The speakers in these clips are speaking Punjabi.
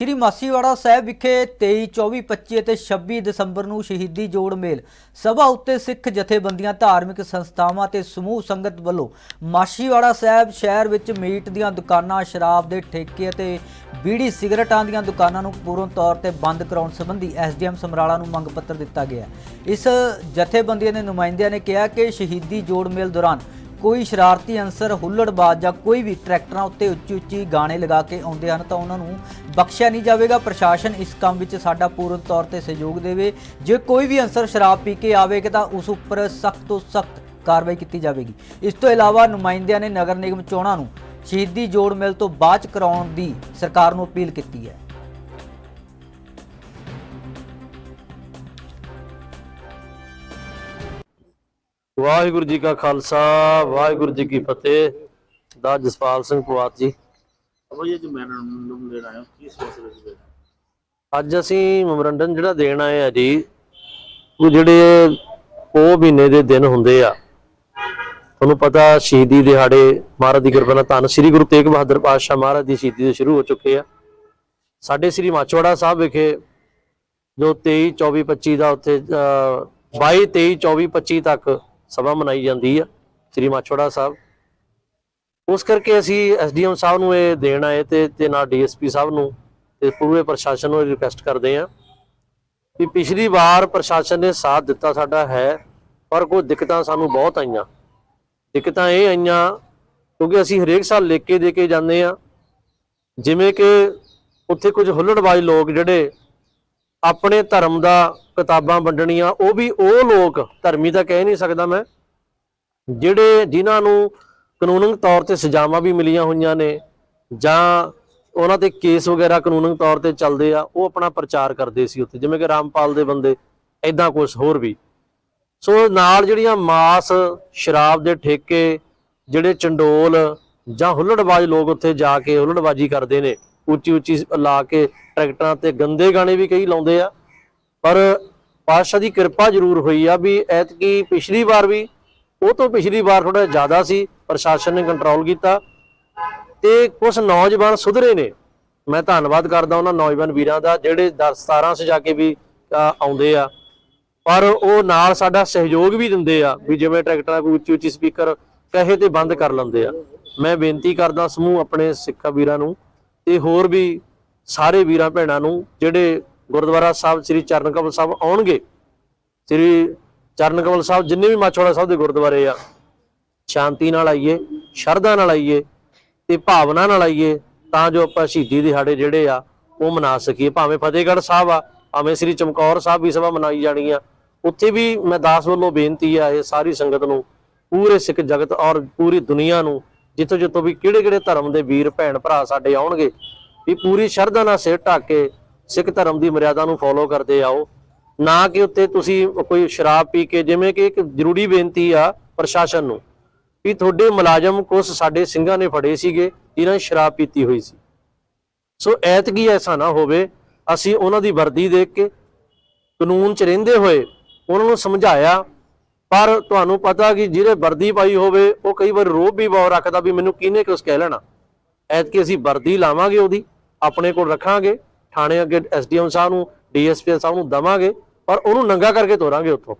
ਸ੍ਰੀ ਮਾਸੀਵਾੜਾ ਸਾਹਿਬ ਵਿਖੇ 23 24 25 ਅਤੇ 26 ਦਸੰਬਰ ਨੂੰ ਸ਼ਹੀਦੀ ਜੋੜ ਮੇਲ। ਸਭਾ ਉੱਤੇ ਸਿੱਖ ਜਥੇਬੰਦੀਆਂ, ਧਾਰਮਿਕ ਸੰਸਥਾਵਾਂ ਤੇ ਸਮੂਹ ਸੰਗਤ ਵੱਲੋਂ ਮਾਸੀਵਾੜਾ ਸਾਹਿਬ ਸ਼ਹਿਰ ਵਿੱਚ ਮੀਟ ਦੀਆਂ ਦੁਕਾਨਾਂ, ਸ਼ਰਾਬ ਦੇ ਠੇਕੇ ਅਤੇ ਬੀੜੀ ਸਿਗਰਟਾਂ ਦੀਆਂ ਦੁਕਾਨਾਂ ਨੂੰ ਪੂਰਨ ਤੌਰ ਤੇ ਬੰਦ ਕਰਾਉਣ ਸੰਬੰਧੀ ਐਸਡੀਐਮ ਸਮਰਾਲਾ ਨੂੰ ਮੰਗ ਪੱਤਰ ਦਿੱਤਾ ਗਿਆ ਇਸ ਜਥੇਬੰਦੀਆਂ ਦੇ ਨੁਮਾਇੰਦਿਆਂ ਨੇ ਕਿਹਾ ਕਿ ਸ਼ਹੀਦੀ ਜੋੜ ਮੇਲ ਦੌਰਾਨ ਕੋਈ ਸ਼ਰਾਰਤੀ ਅੰਸਰ ਹੁੱਲੜਬਾਜ਼ ਜਾਂ ਕੋਈ ਵੀ ਟਰੈਕਟਰਾਂ ਉੱਤੇ ਉੱਚੀ ਉੱਚੀ ਗਾਣੇ ਲਗਾ ਕੇ ਆਉਂਦੇ ਹਨ ਤਾਂ ਉਹਨਾਂ ਨੂੰ ਬਖਸ਼ਿਆ ਨਹੀਂ ਜਾਵੇਗਾ। ਪ੍ਰਸ਼ਾਸਨ ਇਸ ਕੰਮ ਵਿੱਚ ਸਾਡਾ ਪੂਰਨ ਤੌਰ ਤੇ ਸਹਿਯੋਗ ਦੇਵੇ। ਜੇ ਕੋਈ ਵੀ ਅੰਸਰ ਸ਼ਰਾਬ ਪੀ ਕੇ ਆਵੇਗਾ ਤਾਂ ਉਸ ਉੱਪਰ ਸਖਤ ਤੋਂ ਸਖਤ ਕਾਰਵਾਈ ਕੀਤੀ ਜਾਵੇਗੀ। ਇਸ ਤੋਂ ਇਲਾਵਾ ਨੁਮਾਇੰਦਿਆਂ ਨੇ ਨਗਰ ਨਿਗਮ ਚੋਣਾਂ ਨੂੰ ਸ਼ਹੀਦੀ ਜੋੜ ਮੇਲ ਤੋਂ ਬਾਅਦ ਕਰਾਉਣ ਦੀ ਸਰਕਾਰ ਨੂੰ ਅਪੀਲ ਕੀਤੀ ਹੈ। ਵਾਹਿਗੁਰੂ ਜੀ ਕਾ ਖਾਲਸਾ, ਵਾਹਿਗੁਰੂ ਜੀ ਕੀ ਫਤਿਹ। ਦਾ ਜਸਪਾਲ ਸਿੰਘ ਪਵਾਤ ਜੀ। ਅਬੋ ਇਹ ਜੋ ਮੈਮੋਰੰਡਮ ਦੇਣ ਆਇਆ ਕੀ ਸੋਚ ਸੀ ਅੱਜ ਅਸੀਂ ਮੈਮੋਰੰਡਮ ਜਿਹੜਾ ਦੇਣ ਆਏ ਆ ਜੀ ਉਹ ਜਿਹੜੇ ਉਹ ਮਹੀਨੇ ਦੇ ਦਿਨ ਹੁੰਦੇ ਆ ਤੁਹਾਨੂੰ ਪਤਾ ਸ਼ਹੀਦੀ ਦਿਹਾੜੇ ਮਹਾਰਾਜ ਦੀ ਕਿਰਪਾ ਨਾਲ ਧੰਨ ਸ੍ਰੀ ਗੁਰੂ ਤੇਗ ਬਹਾਦਰ ਪਾਤਸ਼ਾਹ ਮਹਾਰਾਜ ਦੀ ਸ਼ਹੀਦੀ ਦੇ ਸ਼ੁਰੂ ਹੋ ਚੁੱਕੇ ਆ। ਸਾਡੇ ਸ੍ਰੀ ਮਾਚੋੜਾ ਸਾਹਿਬ ਵਿਖੇ ਜੋ 23 24 25 ਦਾ ਉੱਥੇ ਅਹ, 22 23 24 25 ਤੱਕ ਸਭਾ ਮਨਾਈ ਜਾਂਦੀ ਆ ਸ੍ਰੀ ਮਾਚੋੜਾ ਸਾਹਿਬ। ਉਸ ਕਰਕੇ ਅਸੀਂ ਐਸਡੀਐਮ ਸਾਹਿਬ ਨੂੰ ਇਹ ਦੇਣ ਆਏ ਤੇ ਤੇ ਨਾਲ ਡੀਐਸਪੀ ਸਾਹਿਬ ਨੂੰ ਤੇ ਪੂਰੇ ਪ੍ਰਸ਼ਾਸਨ ਨੂੰ ਰਿਕੁਐਸਟ ਕਰਦੇ ਆ ਕਿ ਪਿਛਲੀ ਵਾਰ ਪ੍ਰਸ਼ਾਸਨ ਨੇ ਸਾਥ ਦਿੱਤਾ ਸਾਡਾ ਹੈ, ਪਰ ਕੋਈ ਦਿੱਕਤਾਂ ਸਾਨੂੰ ਬਹੁਤ ਆਈਆਂ। ਦਿੱਕਤਾਂ ਇਹ ਆਈਆਂ ਕਿਉਂਕਿ ਅਸੀਂ ਹਰੇਕ ਸਾਲ ਲਿਖ ਕੇ ਦੇ ਕੇ ਜਾਂਦੇ ਆ ਜਿਵੇਂ ਕਿ ਉੱਥੇ ਕੁਝ ਹੁੱਲੜਬਾਜ਼ ਲੋਕ ਜਿਹੜੇ ਆਪਣੇ ਧਰਮ ਦਾ ਕਿਤਾਬਾਂ ਵੰਡਣੀਆਂ, ਉਹ ਵੀ ਉਹ ਲੋਕ ਧਰਮੀ ਤਾਂ ਕਹਿ ਨਹੀਂ ਸਕਦਾ ਮੈਂ, ਜਿਹੜੇ ਜਿਨ੍ਹਾਂ ਨੂੰ ਕਾਨੂੰਨਿਕ ਤੌਰ ਤੇ ਸਜ਼ਾਵਾਂ ਵੀ ਮਿਲੀਆਂ ਹੋਈਆਂ ਨੇ ਜਾਂ ਉਹਨਾਂ ਤੇ ਕੇਸ ਵਗੈਰਾ ਕਾਨੂੰਨਿਕ ਤੌਰ ਤੇ ਚੱਲਦੇ ਆ, ਉਹ ਆਪਣਾ ਪ੍ਰਚਾਰ ਕਰਦੇ ਸੀ ਉੱਥੇ, ਜਿਵੇਂ ਕਿ ਰਾਮਪਾਲ ਦੇ ਬੰਦੇ ਐਦਾਂ ਕੁਝ ਹੋਰ ਵੀ। ਸੋ ਨਾਲ ਜਿਹੜੀਆਂ ਮਾਸ, ਸ਼ਰਾਬ ਦੇ ਠੇਕੇ, ਜਿਹੜੇ ਚੰਡੋਲ ਜਾਂ ਹੁੱਲੜਬਾਜ਼ ਲੋਕ ਉੱਥੇ ਜਾ ਕੇ ਹੁੱਲੜਬਾਜ਼ੀ ਕਰਦੇ ਨੇ ਉੱਚੀ ਉੱਚੀ ਲਾ ਕੇ ਟਰੈਕਟਰਾਂ ਤੇ ਗੰਦੇ ਗਾਣੇ ਵੀ ਕਈ ਲਾਉਂਦੇ ਆ, ਪਰ ਪਾਤਸ਼ਾਹ ਦੀ ਕਿਰਪਾ ਜ਼ਰੂਰ ਹੋਈ ਆ ਵੀ ਐਤਕੀ ਪਿਛਲੀ ਵਾਰ ਵੀ ਉਹ ਤੋਂ ਪਿਛਲੀ ਵਾਰ ਥੋੜਾ ਜ਼ਿਆਦਾ ਸੀ, ਪ੍ਰਸ਼ਾਸਨ ਨੇ ਕੰਟਰੋਲ ਕੀਤਾ ਤੇ ਕੁਝ ਨੌਜਵਾਨ ਸੁਧਰੇ ਨੇ। ਮੈਂ ਧੰਨਵਾਦ ਕਰਦਾ ਉਹਨਾਂ ਨੌਜਵਾਨ ਵੀਰਾਂ ਦਾ ਜਿਹੜੇ 10 17 ਸਜਾ ਕੇ ਵੀ ਆਉਂਦੇ ਆ। ਪਰ ਉਹ ਨਾਲ ਸਾਡਾ ਸਹਿਯੋਗ ਵੀ ਦਿੰਦੇ ਆ ਵੀ ਜਿਵੇਂ ਟਰੈਕਟਰਾਂ ਕੋਈ ਉੱਚੀ ਉੱਚੀ ਸਪੀਕਰ ਕਹੇ ਤੇ ਬੰਦ ਕਰ ਲੈਂਦੇ ਆ। ਮੈਂ ਬੇਨਤੀ ਕਰਦਾ ਸਮੂਹ ਆਪਣੇ ਸਿੱਖਾ ਵੀਰਾਂ ਨੂੰ ਤੇ ਹੋਰ ਵੀ ਸਾਰੇ ਵੀਰਾਂ ਭੈਣਾਂ ਨੂੰ ਜਿਹੜੇ ਗੁਰਦੁਆਰਾ ਸਾਹਿਬ, ਸ੍ਰੀ ਚਰਨ ਕਮਲ ਸਾਹਿਬ ਆਉਣਗੇ, ਸ੍ਰੀ ਚਰਨ ਕਮਲ ਸਾਹਿਬ, ਜਿੰਨੇ ਵੀ ਮਾਛੋੜਾ ਸਾਹਿਬ ਦੇ ਗੁਰਦੁਆਰੇ ਆ, ਸ਼ਾਂਤੀ ਨਾਲ ਆਈਏ, ਸ਼ਰਧਾ ਨਾਲ ਆਈਏ ਤੇ ਭਾਵਨਾ ਨਾਲ ਆਈਏ, ਤਾਂ ਜੋ ਆਪਾਂ ਸ਼ਹੀਦੀ ਦਿਹਾੜੇ ਜਿਹੜੇ ਆ, ਉਹ ਮਨਾ ਸਕੀਏ। ਭਾਵੇਂ ਫਤਿਹਗੜ੍ਹ ਸਾਹਿਬ ਆ, ਭਾਵੇਂ ਸ੍ਰੀ ਚਮਕੌਰ ਸਾਹਿਬ ਵੀ ਸਭਾ ਮਨਾਈ ਜਾਣੀ ਆ, ਉੱਥੇ ਵੀ ਮੈਂ ਦਾਸ ਵੱਲੋਂ ਬੇਨਤੀ ਆ, ਇਹ ਸਾਰੀ ਸੰਗਤ ਨੂੰ, ਪੂਰੇ ਸਿੱਖ ਜਗਤ ਔਰ ਪੂਰੀ ਦੁਨੀਆ ਨੂੰ, ਜਿੱਥੋਂ ਜਿੱਥੋਂ ਵੀ ਕਿਹੜੇ ਕਿਹੜੇ ਧਰਮ ਦੇ ਵੀਰ, ਭੈਣ, ਭਰਾ ਸਾਡੇ ਆਉਣਗੇ, ਵੀ ਪੂਰੀ ਸ਼ਰਧਾ ਨਾਲ ਸਿਰ ਢੱਕ ਕੇ ਸਿੱਖ ਧਰਮ ਦੀ ਮਰਿਆਦਾ ਨੂੰ ਫੋਲੋ ਕਰਦੇ ਆਓ। ਨਾ ਕਿ ਉੱਤੇ ਤੁਸੀਂ ਕੋਈ ਸ਼ਰਾਬ ਪੀ ਕੇ, ਜਿਵੇਂ ਕਿ ਇੱਕ ਜ਼ਰੂਰੀ ਬੇਨਤੀ ਆ ਪ੍ਰਸ਼ਾਸਨ ਨੂੰ ਵੀ ਤੁਹਾਡੇ ਮੁਲਾਜ਼ਮ ਕੁਝ ਸਾਡੇ ਸਿੰਘਾਂ ਨੇ ਫੜੇ ਸੀਗੇ, ਜਿਨ੍ਹਾਂ ਨੇ ਸ਼ਰਾਬ ਪੀਤੀ ਹੋਈ ਸੀ। ਸੋ ਐਤਕੀ ਐਸਾ ਨਾ ਹੋਵੇ, ਅਸੀਂ ਉਹਨਾਂ ਦੀ ਵਰਦੀ ਦੇਖ ਕੇ ਕਾਨੂੰਨ 'ਚ ਰਹਿੰਦੇ ਹੋਏ ਉਹਨਾਂ ਨੂੰ ਸਮਝਾਇਆ, ਪਰ ਤੁਹਾਨੂੰ ਪਤਾ ਕਿ ਜਿਹੜੇ ਵਰਦੀ ਪਾਈ ਹੋਵੇ, ਉਹ ਕਈ ਵਾਰ ਰੋਬ ਵੀ ਬਹੁਤ ਰੱਖਦਾ ਵੀ ਮੈਨੂੰ ਕਿਹਨੇ ਕੁਛ ਕਹਿ ਲੈਣਾ। ਐਤਕੀ ਅਸੀਂ ਵਰਦੀ ਲਾਵਾਂਗੇ ਉਹਦੀ, ਆਪਣੇ ਕੋਲ ਰੱਖਾਂਗੇ, ਥਾਣੇ ਅੱਗੇ ਐਸਡੀਐਮ ਸਾਹਿਬ ਨੂੰ, ਡੀਐਸਪੀ ਸਾਹਿਬ ਨੂੰ ਦਵਾਂਗੇ ਪਰ ਉਹਨੂੰ ਨੰਗਾ ਕਰਕੇ ਤੋਰਾਂਗੇ ਉੱਥੋਂ।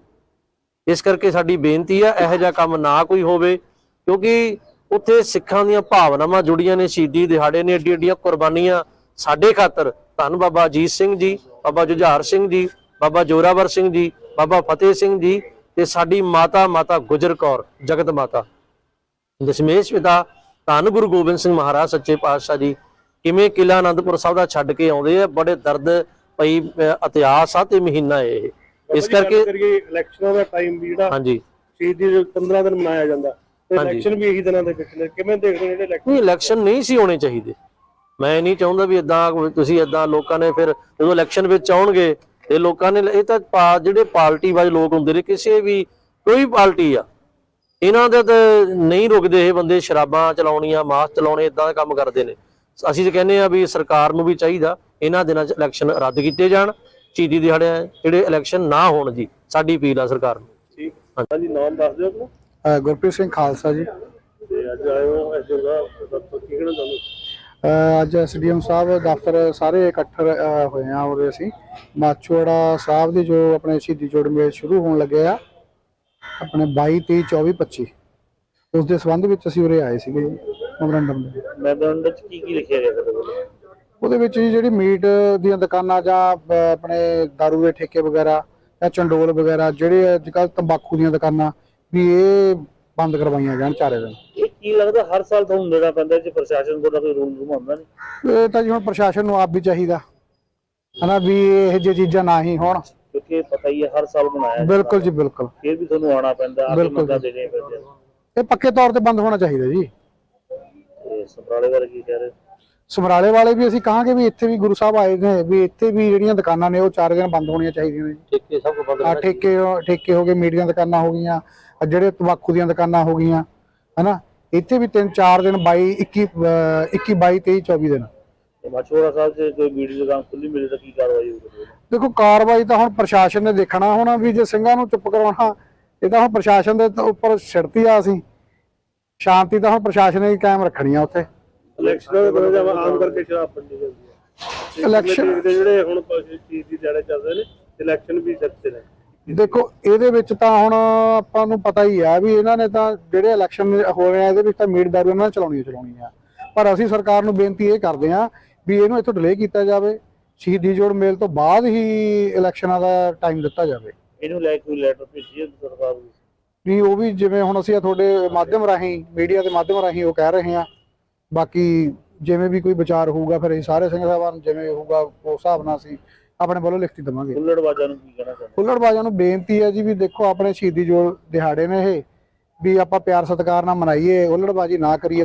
ਇਸ ਕਰਕੇ ਸਾਡੀ ਬੇਨਤੀ ਆ, ਇਹੋ ਜਿਹਾ ਕੰਮ ਨਾ ਕੋਈ ਹੋਵੇ, ਕਿਉਂਕਿ ਉੱਥੇ ਸਿੱਖਾਂ ਦੀਆਂ ਭਾਵਨਾਵਾਂ ਜੁੜੀਆਂ ਨੇ, ਸ਼ਹੀਦੀ ਦਿਹਾੜੇ ਨੇ, ਏਡੀ ਏਡੀਆਂ ਕੁਰਬਾਨੀਆਂ ਸਾਡੇ ਖਾਤਰ। ਧੰਨ ਬਾਬਾ ਅਜੀਤ ਸਿੰਘ ਜੀ, ਬਾਬਾ ਜੁਝਾਰ ਸਿੰਘ ਜੀ, ਬਾਬਾ ਜੋਰਾਵਰ ਸਿੰਘ ਜੀ, ਬਾਬਾ ਫਤਿਹ ਸਿੰਘ ਜੀ ਤੇ ਸਾਡੀ ਮਾਤਾ ਮਾਤਾ ਗੁਜਰ ਕੌਰ, ਜਗਤ ਮਾਤਾ। ਦਸ਼ਮੇਸ਼ ਪਿਤਾ, ਧੰਨ ਗੁਰੂ ਗੋਬਿੰਦ ਸਿੰਘ ਮਹਾਰਾਜ, ਸੱਚੇ ਪਾਤਸ਼ਾਹ ਜੀ, ਕਿਵੇਂ ਕਿਲਾ ਆਨੰਦਪੁਰ ਸਾਹਿਬ ਦਾ ਛੱਡ ਕੇ ਆਉਂਦੇ ਆ, ਬੜੇ ਦਰਦ ਪਈ ਅ, ਇਤਿਹਾਸ ਆ ਤੇ ਮਹੀਨਾ ਇਹ। ਇਸ ਕਰਕੇ ਇਲੈਕਸ਼ਨਾਂ ਦਾ ਟਾਈਮ ਵੀ ਜਿਹੜਾ ਹਾਂਜੀ। ਸ਼ਹੀਦੀ ਦੇ 15 ਦਿਨ ਮਨਾਇਆ ਜਾਂਦਾ। ਤੇ। ਇਲੈਕਸ਼ਨ ਵੀ ਇਹੀ ਦਿਨਾਂ ਦੇ ਵਿੱਚ ਕਿਵੇਂ ਦੇਖਦੇ ਜਿਹੜੇ ਇਲੈਕਸ਼ਨ ਨਹੀਂ ਇਲੈਕਸ਼ਨ ਨਹੀਂ ਸੀ ਹੋਣੇ ਚਾਹੀਦੇ। ਮੈਂ ਨਹੀਂ ਚਾਹੁੰਦਾ ਵੀ ਇਦਾਂ ਤੁਸੀਂ ਇਦਾਂ ਲੋਕਾਂ ਨੇ ਫਿਰ ਜਦੋਂ ਇਲੈਕਸ਼ਨ ਵਿੱਚ ਆਉਣਗੇ ਤੇ ਲੋਕਾਂ ਨੇ ਇਹ ਤਾਂ ਜਿਹੜੇ ਪਾਰਟੀ ਵਾਲੇ ਲੋਕ ਹੁੰਦੇ ਨੇ ਕਿਸੇ ਵੀ ਕੋਈ ਪਾਰਟੀ ਆ ਇਹਨਾਂ ਦੇ ਤਾਂ ਨਹੀਂ ਰੁਕਦੇ ਇਹ ਬੰਦੇ ਸ਼ਰਾਬਾਂ ਚਲਾਉਣੀਆਂ ਮਾਸ ਚਲਾਉਣੇ ਇਦਾਂ ਦੇ ਕੰਮ ਕਰਦੇ ਨੇ। ਅਸੀਂ ਤਾਂ ਕਹਿੰਦੇ ਆ ਵੀ ਸਰਕਾਰ ਨੂੰ ਵੀ ਚਾਹੀਦਾ ਇਹਨਾਂ ਦਿਨਾਂ 'ਚ ਇਲੈਕਸ਼ਨ ਰੱਦ ਕੀਤੇ ਜਾਣ ਸ਼ਹੀਦੀ ਦਿਹਾੜੇ ਜਿਹੜੇ ਇਲੈਕਸ਼ਨ ਨਾ ਹੋਣ ਜੀ ਸਾਡੀ ਅਪੀਲ ਆ ਸਰਕਾਰ ਨੂੰ। ਠੀਕ। ਹਾਂਜੀ ਨਾਮ ਦੱਸ ਦਿਓ ਆਪਣਾ। ਅ, ਗੁਰਪ੍ਰੀਤ ਸਿੰਘ ਖਾਲਸਾ ਜੀ। ਤੇ ਅੱਜ ਆਏ ਹੋ ਇਸ ਜਗ੍ਹਾ ਦਾ ਕੀ ਕਹਿਣਾ ਚਾਹੁੰਦੇ ਅੱਜ ਐਸਡੀਐਮ ਸਾਹਿਬ ਦਫ਼ਤਰ ਸਾਰੇ ਇਕੱਠ ਹੋਏ ਆ ਔਰ ਅਸੀਂ। ਮਾਚੋੜਾ ਸਾਹਿਬ ਦੇ ਜੋ ਆਪਣੇ ਸ਼ਹੀਦੀ ਜੋੜ ਮੇਲ ਸ਼ੁਰੂ ਹੋਣ ਲੱਗੇ ਆ ਆਪਣੇ 22 23 24 25 ਉਸ ਦੇ ਸੰਬੰਧ ਵਿੱਚ ਅਸੀਂ ਉਰੇ ਆਏ ਸੀਗੇ ਮੈਮੋਰੰਡਮ ਦੇ। ਮੈਮੋਰੰਡਮ ਚ ਕੀ ਕੀ ਲਿਖਿਆ ਗਿਆ ਤੁਹਾਡੇ ਉਹਦੇ ਵਿੱਚ ਜੀ ਜਿਹੜੀ ਮੀਟ ਦੀਆਂ ਦੁਕਾਨਾਂ ਜਾਂ ਆਪਣੇ ਦਾਰੂ ਦੇ ਠੇਕੇ ਵਗੈਰਾ ਜਾਂ ਚੰਡੋਲ ਵਗੈਰਾ ਜਿਹੜੇ ਅੱਜ ਕੱਲ੍ਹ ਤੰਬਾਕੂ ਦੀਆਂ ਦੁਕਾਨਾਂ ਵੀ ਇਹ ਬੰਦ ਕਰਵਾਈਆਂ ਜਾਣ ਚਾਰੇ ਦਿਨ। ਕੀ ਲੱਗਦਾ ਹਰ ਸਾਲ ਤੁਹਾਨੂੰ ਦੇਣਾ ਪੈਂਦਾ ਜੇ ਪ੍ਰਸ਼ਾਸਨ ਕੋਲ ਕੋਈ ਰੂਲ ਰੂਮ ਹੁੰਦਾ ਨਹੀਂ? ਇਹ ਤਾਂ ਜੀ ਹੁਣ ਪ੍ਰਸ਼ਾਸਨ ਨੂੰ ਆਪ ਵੀ ਚਾਹੀਦਾ। ਹਨਾ ਵੀ ਇਹ ਜਿਹੀ ਚੀਜ਼ਾਂ ਨਾ ਹੀ ਹੋਣ। ਕਿਉਂਕਿ ਪਤਾ ਹੀ ਹੈ ਹਰ ਸਾਲ ਬਣਾਇਆ। ਬਿਲਕੁਲ ਜੀ ਬਿਲਕੁਲ। ਫਿਰ ਵੀ ਤੁਹਾਨੂੰ ਆਉਣਾ ਪੈਂਦਾ ਆ ਕੇ ਬਿਲਕੁਲ ਮੰਗਾ ਜੀ। ਦੇਣੇ ਪੈਂਦੇ ਇਹ ਪੱਕੇ ਤੌਰ ਤੇ ਬੰਦ ਹੋਣਾ ਚਾਹੀਦਾ ਜੀ। ਸਮਰਾਲੇ ਬਾਰੇ ਕੀ ਕਹਿ ਰਹੇ ਸਮਰਾਲੇ ਵਾਲੇ ਵੀ ਅਸੀਂ ਕਹਾਂਗੇ ਵੀ ਇੱਥੇ ਵੀ ਗੁਰੂ ਸਾਹਿਬ ਆਏ ਨੇ ਵੀ ਇੱਥੇ ਵੀ ਜਿਹੜੀਆਂ ਦੁਕਾਨਾਂ ਨੇ ਉਹ ਚਾਰ ਦਿਨ ਬੰਦ ਹੋਣੀਆਂ ਚਾਹੀਦੀਆਂ ਨੇ। ਠੇਕੇ ਸਭ ਕੁਝ ਬੰਦ ਆ ਠੇਕੇ ਠੇਕੇ ਹੋ ਗਏ ਮੀਟ ਦੀਆਂ ਦੁਕਾਨਾਂ ਹੋ ਗਈਆਂ ਆਹ ਜਿਹੜੇ ਤੰਬਾਕੂ ਦੀਆਂ ਦੁਕਾਨਾਂ ਹੋ ਗਈਆਂ ਹਨਾ? ਇੱਥੇ ਵੀ ਤਿੰਨ ਚਾਰ ਦਿਨ 22 21 ਅਹ 21 22 23 24 ਦਿਨ। ਤੇ ਮਛੋੜਾ ਸਾਹਿਬ ਤੇ ਕੋਈ ਵੀਡੀਓ ਦੁਕਾਨ ਖੁੱਲੀ ਮਿਲੇ ਤਾਂ ਕੀ ਕਾਰਵਾਈ ਹੋਊਗੀ? ਦੇਖੋ ਕਾਰਵਾਈ ਤਾਂ ਹੁਣ ਪ੍ਰਸ਼ਾਸਨ ਨੇ ਦੇਖਣਾ ਹੋਣਾ ਵੀ ਜੇ ਸਿੰਘਾਂ ਨੂੰ ਚੁੱਪ ਕਰਾਉਣਾ ਇਹ ਤਾਂ ਹੁਣ ਪ੍ਰਸ਼ਾਸਨ ਦੇ ਉੱਪਰ ਛਿੜਤੀ ਆ ਅਸੀਂ। ਸ਼ਾਂਤੀ ਤਾਂ ਹੁਣ ਪ੍ਰਸ਼ਾਸਨ ਨੇ ਹੀ ਕਾਇਮ ਰੱਖਣੀ ਆ ਉੱਥੇ। ਇਲੈਕਸ਼ਨ ਦੇ ਬੜੇ ਜ਼ਿਆਦਾ ਆਮ ਕਰਕੇ ਸ਼ਰਾਬ ਪੰਡੀ ਜਾਂਦੀ ਹੈ ਇਲੈਕਸ਼ਨ ਜਿਹੜੇ ਹੁਣ ਚੀਜ਼ ਦੀ ਦਿਹਾੜੇ ਚੱਲਦੇ ਨੇ ਇਲੈਕਸ਼ਨ ਵੀ ਸੱਚੇ ਨੇ। ਦੇਖੋ ਇਹਦੇ ਵਿੱਚ ਤਾਂ ਹੁਣ ਆਪਾਂ ਨੂੰ ਪਤਾ ਹੀ ਆ ਵੀ ਇਹਨਾਂ ਨੇ ਤਾਂ ਜਿਹੜੇ ਇਲੈਕਸ਼ਨ ਹੋ ਰਹੇ ਆ ਇਹਦੇ ਵਿੱਚ ਤਾਂ ਮੀਟ ਦਾਰੂ ਇਹਨਾਂ ਨੇ ਚਲਾਉਣੀ ਚਲਾਉਣੀ ਆ। ਪਰ ਅਸੀਂ ਸਰਕਾਰ ਨੂੰ ਬੇਨਤੀ ਇਹ ਕਰਦੇ ਆ ਵੀ ਇਹਨੂੰ ਇੱਥੋਂ ਡਿਲੇ ਕੀਤਾ ਜਾਵੇ। ਸ਼ਹੀਦੀ ਜੋੜ ਮੇਲ ਤੋਂ ਬਾਅਦ ਹੀ ਇਲੈਕਸ਼ਨਾਂ ਦਾ ਟਾਈਮ ਦਿੱਤਾ ਜਾਵੇ। ਇਹਨੂੰ ਲੈ ਕੇ ਕੋਈ ਲੈਟਰ ਭੇਜੀ ਹੈ ਸਰਕਾਰ ਨੂੰ ਵੀ ਉਹ ਵੀ ਜਿਵੇਂ ਹੁਣ ਅਸੀਂ ਤੁਹਾਡੇ ਮਾਧਿਅਮ ਰਾਹੀਂ ਮੀਡੀਆ ਦੇ ਮਾਧਿਅਮ ਰਾਹੀਂ ਉਹ ਕਹਿ ਰਹੇ ਆ ਬਾਕੀ ਜਿਵੇਂ ਵੀ ਕੋਈ ਵਿਚਾਰ ਹੋਊਗਾ ਫਿਰ ਅਸੀਂ ਸਾਰੇ ਸਿੰਘ ਸਾਹਿਬਾਨ ਜਿਵੇਂ ਹੋਊਗਾ ਉਸ ਹਿਸਾਬ ਨਾਲ ਅਸੀਂ ਆਪਣੇ ਵੱਲੋਂ ਲਿਖਤੀ ਦੇਵਾਂਗੇ। ਹੁੱਲੜਬਾਜ਼ਾਂ ਨੂੰ ਕੀ ਕਹਿਣਾ ਚਾਹੁੰਦੇ? ਹੁੱਲੜਬਾਜ਼ਾਂ ਨੂੰ ਬੇਨਤੀ ਹੈ ਜੀ ਵੀ ਦੇਖੋ ਆਪਣੇ ਸ਼ਹੀਦੀ ਜੋੜ ਦਿਹਾੜੇ ਨੇ ਇਹ। ਵੀ ਆਪਾਂ ਪਿਆਰ ਸਤਿਕਾਰ ਨਾਲ ਮਨਾਈਏ ਹੁੱਲੜਬਾਜੀ ਨਾ ਕਰੀਏ